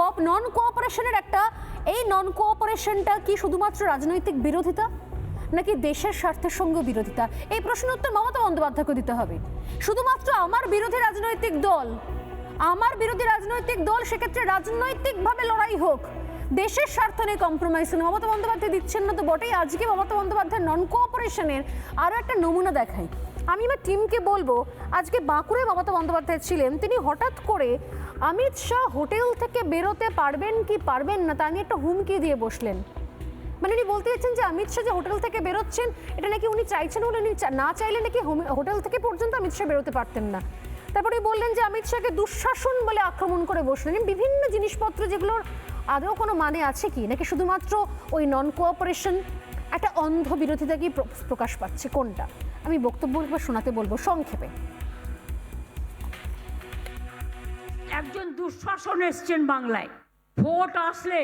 কপ নন কোঅপারেশনের একটা, এই নন কোঅপারেশনটা কি শুধুমাত্র রাজনৈতিক বিরোধিতা? নাকি দেশের স্বার্থের সঙ্গে বিরোধিতা? এই প্রশ্নের উত্তর মমতা বন্দ্যোপাধ্যায়কে দিতে হবে। শুধুমাত্র আমার বিরোধী রাজনৈতিক দল, আমার বিরোধী রাজনৈতিক দল সেক্ষেত্রে রাজনৈতিকভাবে লড়াই হোক। দেশের স্বার্থ নিয়ে কম্প্রোমাইজ মমতা বন্দ্যোপাধ্যায় দিচ্ছেন না তো বটেই। আজকে মমতা বন্দ্যোপাধ্যায় নন কোঅপারেশনের আরও একটা নমুনা দেখাই আমি আমার টিমকে বলব, আজকে বাঁকুড়ে মমতা বন্দ্যোপাধ্যায় ছিলেন, তিনি হঠাৎ করে অমিত শাহ হোটেল থেকে বেরোতে পারবেন কি পারবেন না তা নিয়ে একটা হুমকি দিয়ে বসলেন। মানে উনি বলতে চাচ্ছেন যে অমিত শাহ যে হোটেল থেকে বেরোচ্ছেন, এটা নাকি উনি চাইছেন উনি না চাইলে নাকি হোটেল থেকে পর্যন্ত অমিত শাহ বেরোতে পারতেন না। তারপরে বললেন যে অমিত শাহকে দুঃশাসন বলে আক্রমণ করে বসলেন। বিভিন্ন জিনিসপত্র যেগুলোর আদৌ কোনো মানে আছে কি? নাকি শুধুমাত্র ওই নন কোঅপারেশন একটা অন্ধ বিরোধিতা কি প্র- প্রকাশ পাচ্ছে? কোনটা? আমি বক্তব্য একবার শোনাতে বলব সংক্ষেপে। একজন দুঃশাসন এসছেন বাংলায়। ভোট আসলে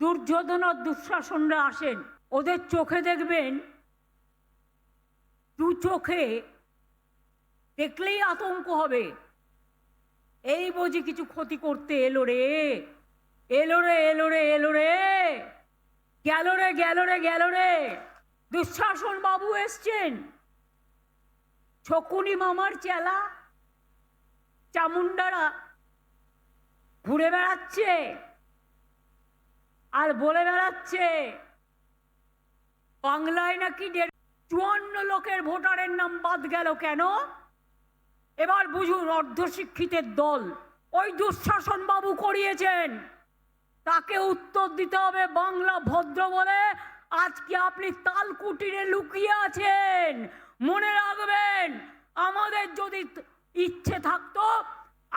দুর্যোধন আর দুঃশাসনরা আসেন। ওদের চোখে দেখবেন, দু চোখে দেখলেই আতঙ্ক হবে। এই বুঝি কিছু ক্ষতি করতে এলো রে এলো রে এলো রে এলো রে, গেল রে গেল রে গেল রে। দুঃশাসন বাবু এসছেন। ছকুনি মামার চেলা চামুন্ডারা ঘুরে বেড়াচ্ছে আর বলে বেড়াচ্ছে, বাংলায় নাকি চুয়ান্ন লোকের ভোটারের নাম বাদ গেল কেন? এবার বুঝুন অর্ধশিক্ষিতের দল। ওই দুঃশাসন বাবু করিয়েছেন। তাকে উত্তর দিতে হবে বাংলা ভদ্র বলে। আজকে আপনি তাল কুটিরে লুকিয়ে আছেন। মনে রাখবেন, আমাদের যদি ইচ্ছে থাকতো,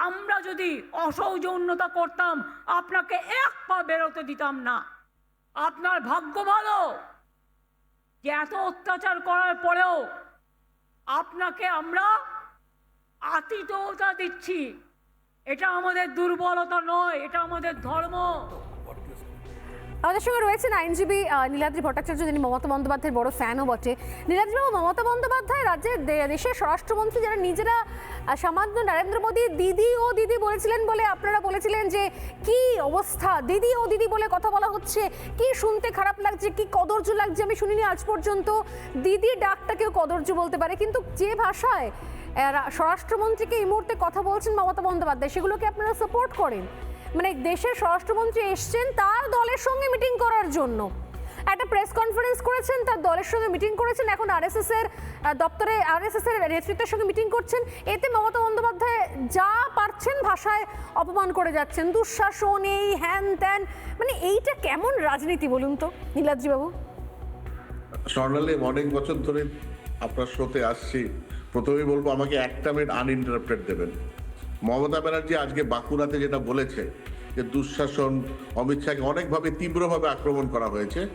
আমরা যদি অসৌজন্যতা করতাম, আপনাকে এক পা বেরোতে দিতাম না। আপনার ভাগ্য ভালো যে এত অত্যাচার করার পরেও আপনাকে আমরা আতিথ্যতা দিচ্ছি। এটা আমাদের দুর্বলতা নয়, এটা আমাদের ধর্ম। আমাদের সঙ্গে রয়েছেন আইনজীবী নীলাদ্রি ভট্টাচার্য, যিনি মমতা বন্দ্যোপাধ্যায়ের বড় ফ্যানও বটে। নীলাদ্রিবাবু মমতা বন্দ্যোপাধ্যায় রাজ্যের দেশের স্বরাষ্ট্রমন্ত্রী যারা নিজেরা সামান্য নরেন্দ্র মোদী, দিদি ও দিদি বলেছিলেন বলে আপনারা বলেছিলেন যে, কি অবস্থা? দিদি ও দিদি বলে কথা বলা হচ্ছে। কি শুনতে খারাপ লাগছে? কি কদর্য লাগছে? আমি শুনিনি আজ পর্যন্ত। দিদি ডাকটাকেও কদর্য বলতে পারে, কিন্তু যে ভাষায় স্বরাষ্ট্রমন্ত্রীকে এই মুহূর্তে কথা বলছেন মমতা বন্দ্যোপাধ্যায়, সেগুলোকে আপনারা সাপোর্ট করেন। মানে দেশের স্বরাষ্ট্রমন্ত্রী এসছেন তার দলের সঙ্গে মিটিং করার জন্য। একটা প্রেস কনফারেন্স করেছেন, তার দলের সঙ্গে মিটিং করেছেন, এখন আরএসএস এর দপ্তরে আরএসএস এর নেতৃত্বের সঙ্গে মিটিং করছেন। এতে মমতা বন্দ্যোপাধ্যায় যা পারছেন ভাষায় অপমান করে যাচ্ছেন। দুঃশাসন, এই হ্যান ত্যান মানে এইটা কেমন রাজনীতি বলুন তো নীলাদ্রি বাবু স্বর্ণালী অনেক বছর ধরে আপনার শোতে আসছি। প্রথমেই বলব, আমাকে একটা মিনিট আনইন্টারাপ্টেড দেবেন। মমতা ব্যানার্জি আজকে বাঁকুড়াতে যেটা বলেছে যে দুঃশাসন অমিত শাহকে অনেকভাবে তীব্রভাবে আক্রমণ করা হয়েছে।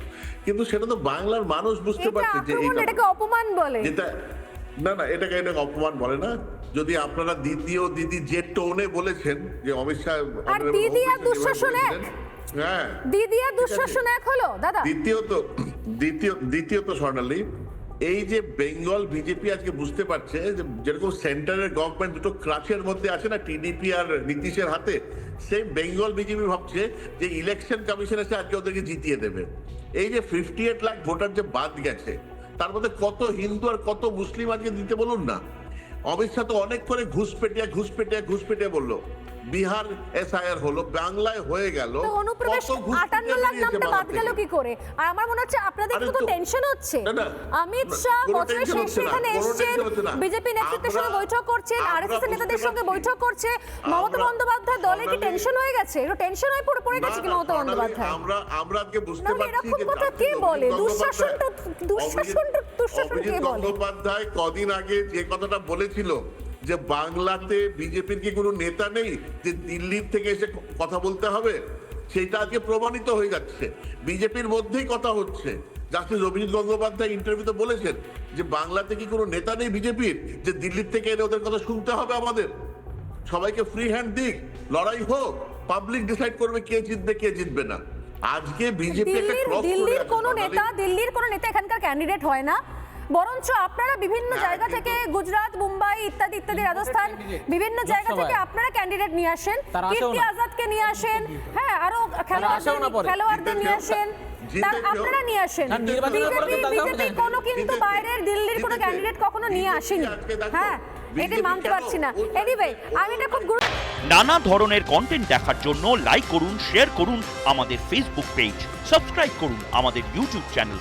কিন্তু সেটা তো বাংলার মানুষ বুঝতে পারছে যে এটাকে অপমান বলে। যেটা না না এটাকে এটাকে অপমান বলে না। যদি আপনারা দিদি ও দিদি যে টোনে বলেছেন যে অমিত শাহ আর দিদি আর দুঃশাসন এক? হ্যাঁ। দিদি আর দুঃশাসন এক হলো দাদা। দ্বিতীয়ত দ্বিতীয় দ্বিতীয়ত স্বর্ণালী এই যে বেঙ্গল বিজেপি আজকে বুঝতে পারছে যে যেরকম সেন্টারের গভর্নমেন্ট দুটো ক্রাচের মধ্যে আছে না টিডিপি আর নীতিশের হাতে সেই বেঙ্গল বিজেপি ভাবছে যে ইলেকশন কমিশন এসে আজকে ওদেরকে জিতিয়ে দেবে। এই যে ফিফটি এইট লাখ ভোটার যে বাদ গেছে, তার মধ্যে কত হিন্দু আর কত মুসলিম আজকে দিতে বলুন না। অমিত শাহ তো অনেক করে ঘুষপেটিয়া ঘুষপেটিয়া ঘুষপেটিয়া বলল। বিহার এসআইআর হলো বাংলায় হয়ে গেল অনুপ্রবেশ কত ঘুষপেটিয়া আটান্ন লাখ বেরিয়েছে নামটা বাদ গেল কি করে? আর আমার মনে হচ্ছে আপনাদের কিন্তু তো- টেনশন হচ্ছে? অমিত শাহ বছরের শেষে এখানে এসছেন। বিজেপি নেতৃত্বের সঙ্গে বৈঠক করছেন আরএসএস নেতাদের সঙ্গে বৈঠক করছে। মমতা বন্দ্যোপাধ্যায় দলে কি টেনশন হয়ে গেছে? একটু টেনশন হয়ে পড়ে পড়ে গেছে কি মমতা বন্দ্যোপাধ্যায়? আমরা আমরা আজকে বুঝতে পারছি এরকম যে কথা কে বলে? দুঃশাসন দুঃশাসন দুঃশাসন কে বলে? গঙ্গোপাধ্যায় কদিন আগে যে কথাটা বলেছিল যে বাংলাতে বিজেপির কি কোনো নেতা নেই যে দিল্লির থেকে এসে কথা বলতে হবে? সেটা আজকে প্রমাণিত হয়ে যাচ্ছে। বিজেপির মধ্যেই কথা হচ্ছে। জাস্টিস অভিজিৎ গঙ্গোপাধ্যায় ইন্টারভিউতে বলেছেন যে বাংলাতে কি কোনো নেতা নেই বিজেপির যে দিল্লির থেকে এনে ওদের কথা শুনতে হবে আমাদের? সবাইকে ফ্রি হ্যান্ড দিক লড়াই হোক পাবলিক ডিসাইড করবে কে জিতবে কে জিতবে না। আজকে বিজেপি একটা ক্রস দিল্লির কোনো নেতা দিল্লির কোনো নেতা এখানকার ক্যান্ডিডেট হয় না। বরঞ্চ আপনারা বিভিন্ন হ্যাঁ, জায়গা থেকে গুজরাট মুম্বাই ইত্যাদি ইত্যাদি রাজস্থান বিভিন্ন জায়গা থেকে আপনারা ক্যান্ডিডেট নিয়ে আসেন। কীর্তি আজাদকে নিয়ে আসেন হ্যাঁ আরও না খেলোয়াড়দের খেলোয়াড়দের নিয়ে আসেন। তার আপনারা নিয়ে আসেন। বিজেপি বিজেপি কোনো কিন্তু বাইরের দিল্লির কোনো ক্যান্ডিডেট কখনো নিয়ে আসেনি। হ্যাঁ এটা মানতে পারছি না। এনিওয়ে আমি এটা খুব গুরুত্ব নানা ধরনের কন্টেন্ট দেখার জন্য লাইক করুন শেয়ার করুন আমাদের ফেসবুক পেজ সাবস্ক্রাইব করুন আমাদের ইউটিউব চ্যানেল